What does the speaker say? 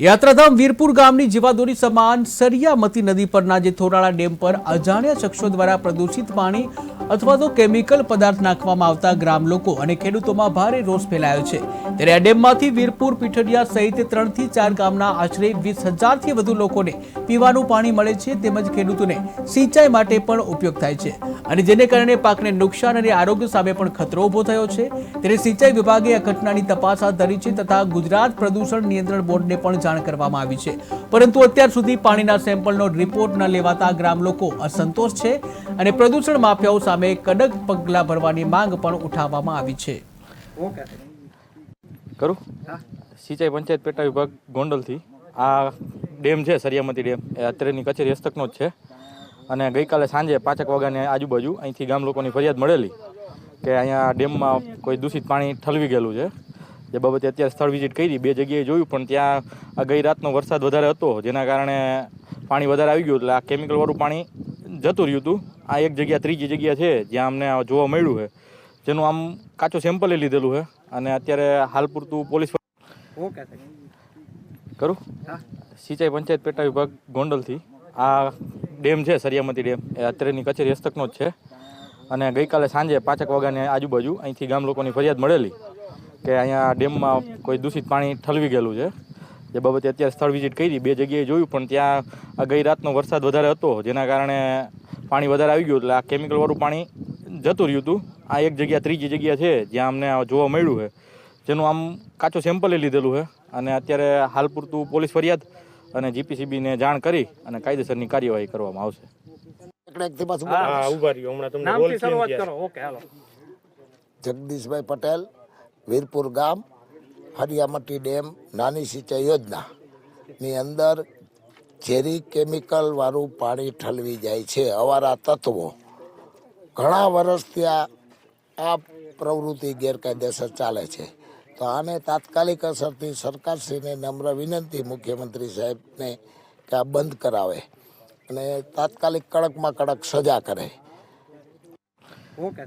યાત્રાધામ વીરપુર ગામની જીવાદોરી સમાન સરિયામતી નદી પરના જે થોરાળા ડેમ પર અજાણ્યા શખ્સો દ્વારા પ્રદૂષિત પાણી અથવા તો કેમિકલ પદાર્થ નાખવામાં આવતા ગ્રામ લોકો અને ખેડૂતોમાં ભારે રોષ ફેલાયો છે. ત્યારે આ ડેમમાંથી વીરપુર, પીઠડિયા સહિત ત્રણથી ચાર ગામના આશરે વીસ હજારથી વધુ લોકોને પીવાનું પાણી મળે છે તેમજ ખેડૂતોને સિંચાઈ માટે પણ ઉપયોગ થાય છે. અને જેને કારણે પાકને નુકસાન અને આરોગ્ય સામે પણ ખતરો ઊભો થયો છે. ત્યારે સિંચાઈ વિભાગે આ ઘટનાની તપાસ હાથ ધરી છે તથા ગુજરાત પ્રદૂષણ નિયંત્રણ બોર્ડને પણ જાણ કરવામાં આવી છે. પરંતુ અત્યાર સુધી પાણીના સેમ્પલનો રિપોર્ટ ન લેવાતા ગ્રામ લોકો અસંતોષ છે અને પ્રદૂષણ માફિયાઓ સામે કડક પગલાં ભરવાની માંગ પણ ઉઠાવવામાં આવી છે. કરું? સિંચાઈ પંચાયત પેટા વિભાગ ગોંડલથી. આ ડેમ છે, સરિયામતી ડેમ. એ અત્રેની કચેરી હસ્તકનો જ છે. અને ગઈકાલે સાંજે પાંચેક વાગ્યાની આજુબાજુ અહીંથી ગામ લોકોની ફરિયાદ મળેલી કે અહીંયા ડેમમાં કોઈ દૂષિત પાણી ઠલવી ગયેલું છે. જે બાબતે અત્યારે સ્થળ વિઝિટ કરી બે જગ્યાએ જોયું પણ ત્યાં ગઈ રાતનો વરસાદ વધારે હતો જેના કારણે પાણી વધારે આવી ગયું એટલે આ કેમિકલવાળું પાણી જતું રહ્યું હતું. આ એક જગ્યા ત્રીજી જગ્યા છે જ્યાં અમને આ જોવા મળ્યું છે. જેનું આમ કાચું સેમ્પલ લીધેલું છે અને અત્યારે હાલ પૂરતું પોલીસ કરું? સિંચાઈ પંચાયત પેટા વિભાગ ગોંડલથી. આ ડેમ છે સરિયામતી ડેમ. એ અત્યારેની કચેરી હસ્તકનો જ છે. અને ગઈકાલે સાંજે પાંચેક વાગ્યાની આજુબાજુ અહીંથી ગામ લોકોની ફરિયાદ મળેલી. કે અહીંયા ડેમમાં કોઈ દૂષિત પાણી ઠલવી ગયેલું છે. જે બાબતે અત્યારે સ્થળ વિઝિટ કરી બે જગ્યાએ જોયું પણ ત્યાં ગઈ રાતનો વરસાદ વધારે હતો જેના કારણે પાણી વધારે આવી ગયું એટલે આ કેમિકલવાળું પાણી જતું રહ્યું હતું. આ એક જગ્યા ત્રીજી જગ્યા છે જ્યાં અમને આ જોવા મળ્યું છે. જેનું આમ કાચું સેમ્પલ લીધેલું છે. અને અત્યારે હાલ પૂરતું પોલીસ ફરિયાદ અને જીપીસીબીને જાણ કરી અને કાયદેસરની કાર્યવાહી કરવામાં આવશે. જગદીશભાઈ પટેલ વીરપુર ગામ, હરિયામટી ડેમ, નાની સિંચાઈ યોજના. ની અંદર ઝેરી કેમિકલ વાળું પાણી ઠલવી જાય છે. અવારા તત્વો. ઘણા વર્ષથી આ આ પ્રવૃત્તિ ગેરકાયદેસર ચાલે છે. તો આને તાત્કાલિક અસરથી સરકારશ્રીને નમ્ર વિનંતી મુખ્યમંત્રી સાહેબને કે આ બંધ કરાવે અને તાત્કાલિક કડકમાં કડક સજા કરે. ઓકે